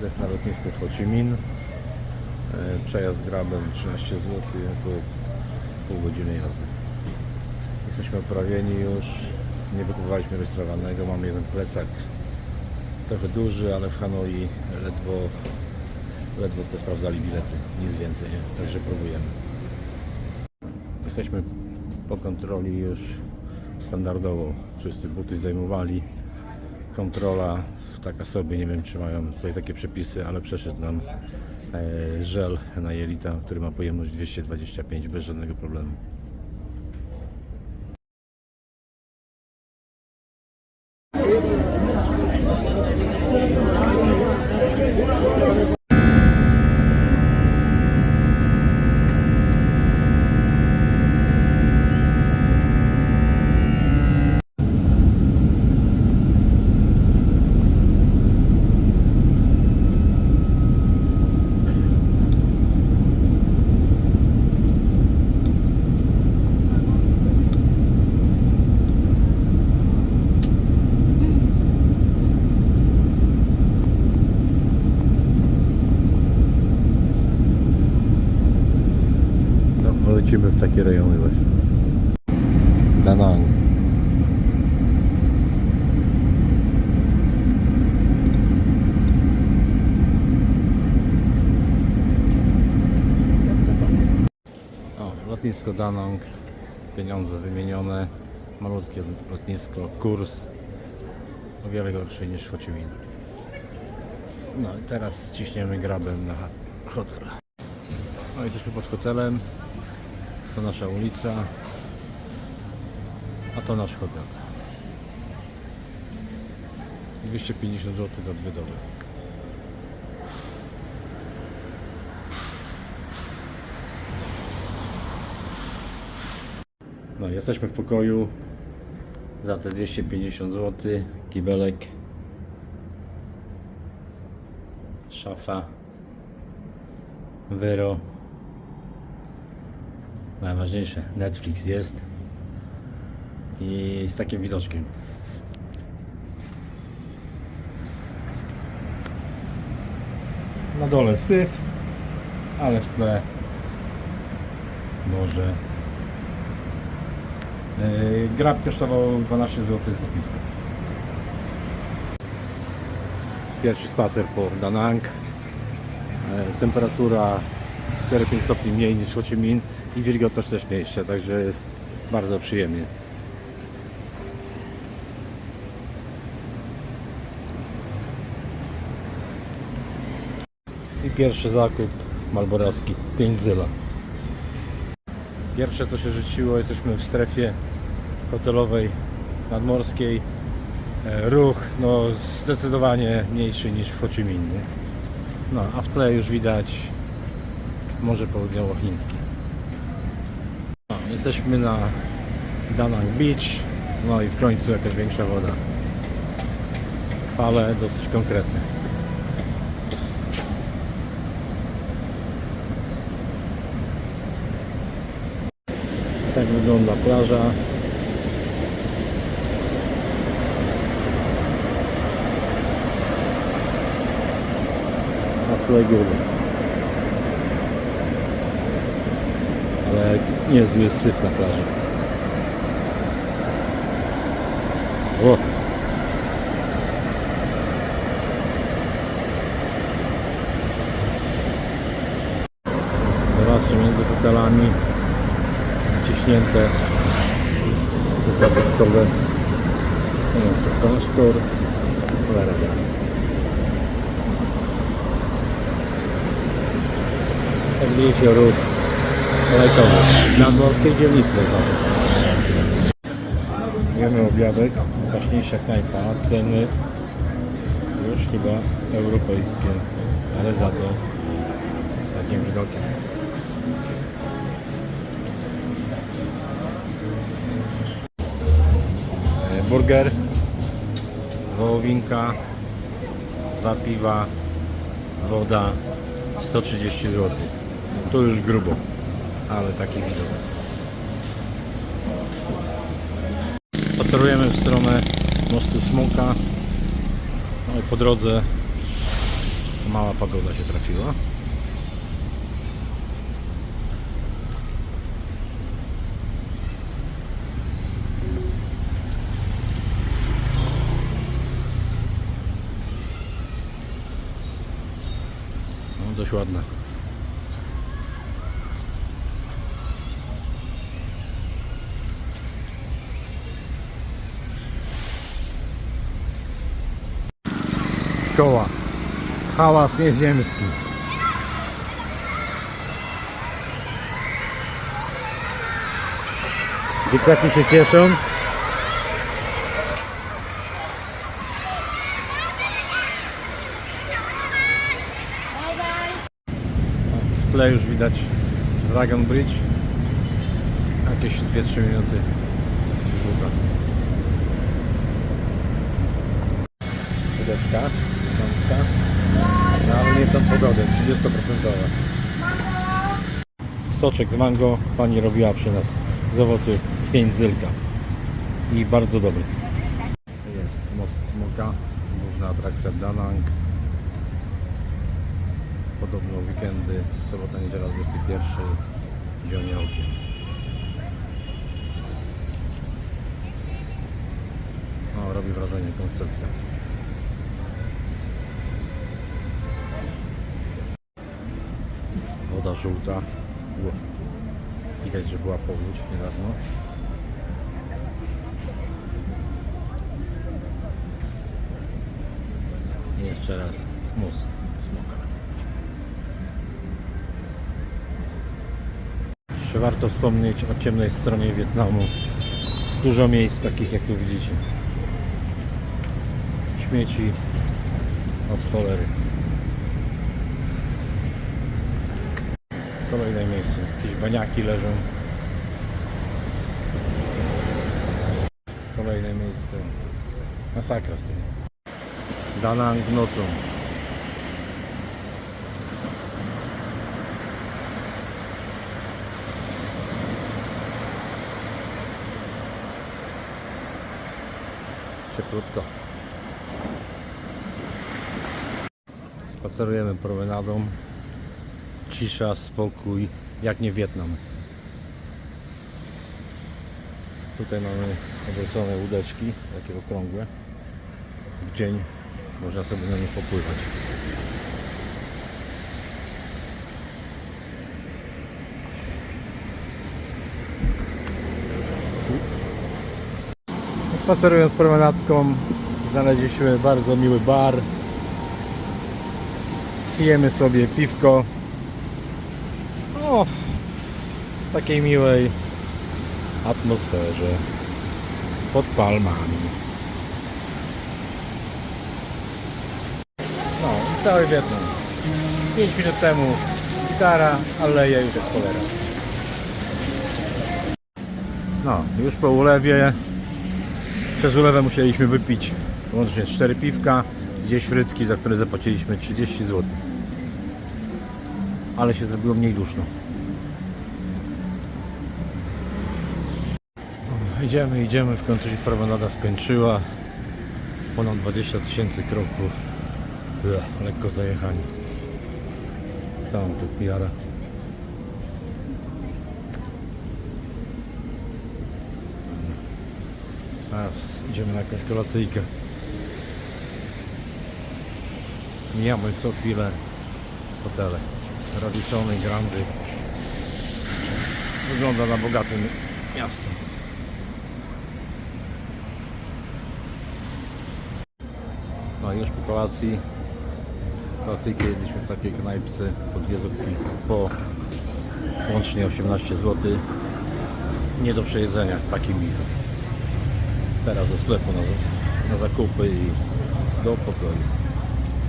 Oddech na lotnisku w Ho Chi Minh. E, Przejazd grabem 13 zł, około pół godziny jazdy. Jesteśmy oprawieni już, nie wykupowaliśmy rejestrowanego, mamy jeden plecak trochę duży, ale w Hanoi ledwo, ledwo tylko sprawdzali bilety, nic więcej, nie? także próbujemy. Jesteśmy po kontroli już standardowo, wszyscy buty zdejmowali, kontrola taka sobie, nie wiem czy mają tutaj takie przepisy, ale przeszedł nam e, żel na jelita, który ma pojemność 225 bez żadnego problemu. No, polecimy w takie rejony właśnie. Danang. O, lotnisko Danang. Pieniądze wymienione. Malutkie lotnisko. Kurs o wiele gorszy niż w Ho Chi Minh. No i teraz ciśniemy grabem na hotel. No jesteśmy pod hotelem. To nasza ulica. A to nasz hotel. 250 zł za dwie doby. No, jesteśmy w pokoju za te 250 zł. Kibelek, szafa, wyro. Najważniejsze, Netflix jest i z takim widoczkiem. Na dole syf, ale w tle może. Yy, grab kosztował 12 zł z lotniska. Pierwszy spacer po Danang. Yy, temperatura 4-5 stopni mniej niż w Ho Chi Minh i wilgotność też mniejsza, także jest bardzo przyjemnie. I pierwszy zakup Malborowski 5 zyla. Pierwsze co się rzuciło, jesteśmy w strefie hotelowej nadmorskiej. E, Ruch no zdecydowanie mniejszy niż w Ho Chi Minh. No a w tle już widać Morze Południowochińskie. Jesteśmy na Danang Beach. No i w końcu jakaś większa woda. Fale dosyć konkretne. Tak wygląda plaża. A w góry. Ale niezły syf na plaży. O! Zobaczcie między hotelami ciśnięte zabytkowe nie wiem, to klasztor cholera jak widzicie ruch kolejkowy nadmorskiej dzielnicy Jemy obiadek, jaśniejsza knajpa, ceny już chyba europejskie, ale za to z takim widokiem. E, burger, wołowinka, dwa piwa, woda 130 zł. Tu już grubo, ale taki widok. Spacerujemy w stronę mostu Smoka. No i po drodze Mała pagoda się trafiła. No, dość ładne. Szkoła. Hałas nieziemski. Dzieciaki się cieszą. W tle już widać Dragon Bridge. Jakieś 2-3 minuty długa. Chudeczka, No ale nie tą pogodę, 30%. Soczek z mango pani robiła przy nas z owoców pędzylka. I bardzo dobry. Jest most Smoka, główna atrakcja Danang. Podobno weekendy, sobota, niedziela 21, zionie okiem. Robi wrażenie konstrukcja. Woda żółta. Widać, że była powódź niedawno. I jeszcze raz most Smoka. Jeszcze warto wspomnieć o ciemnej stronie Wietnamu. Dużo miejsc takich jak tu widzicie. Śmieci od cholery. Kolejne miejsce. Jakieś baniaki leżą. Kolejne miejsce. Masakra z tym jest. Danang nocą. Cieplutko. Spacerujemy promenadą. Cisza, spokój, jak nie Wietnam. Tutaj mamy obrócone łódeczki, takie okrągłe. W dzień można sobie na nich popływać. Spacerując promenadką znaleźliśmy bardzo miły bar. Pijemy sobie piwko. O, w takiej miłej atmosferze pod palmami. No, i cały Wietnam. 5 minut temu gitara, aleje już jest cholera. No, już po ulewie. Przez ulewę musieliśmy wypić łącznie 4 piwka, gdzieś frytki, za które zapłaciliśmy 30 zł. Ale się zrobiło mniej duszno. O, Idziemy, idziemy, w końcu się promenada skończyła. Ponad 20 tysięcy kroków. Lekko zajechani. Całą tu pijara. Teraz idziemy na jakąś kolacyjkę. Mijamy co chwilę hotele. Radissony, Grandy. Wygląda na bogate miasto. No już po kolacji. Kolacyjkę jedliśmy w takiej knajpce pod dwie zupki po łącznie 18 zł. Nie do przejedzenia taki michał teraz do sklepu na, na zakupy i do pokoju.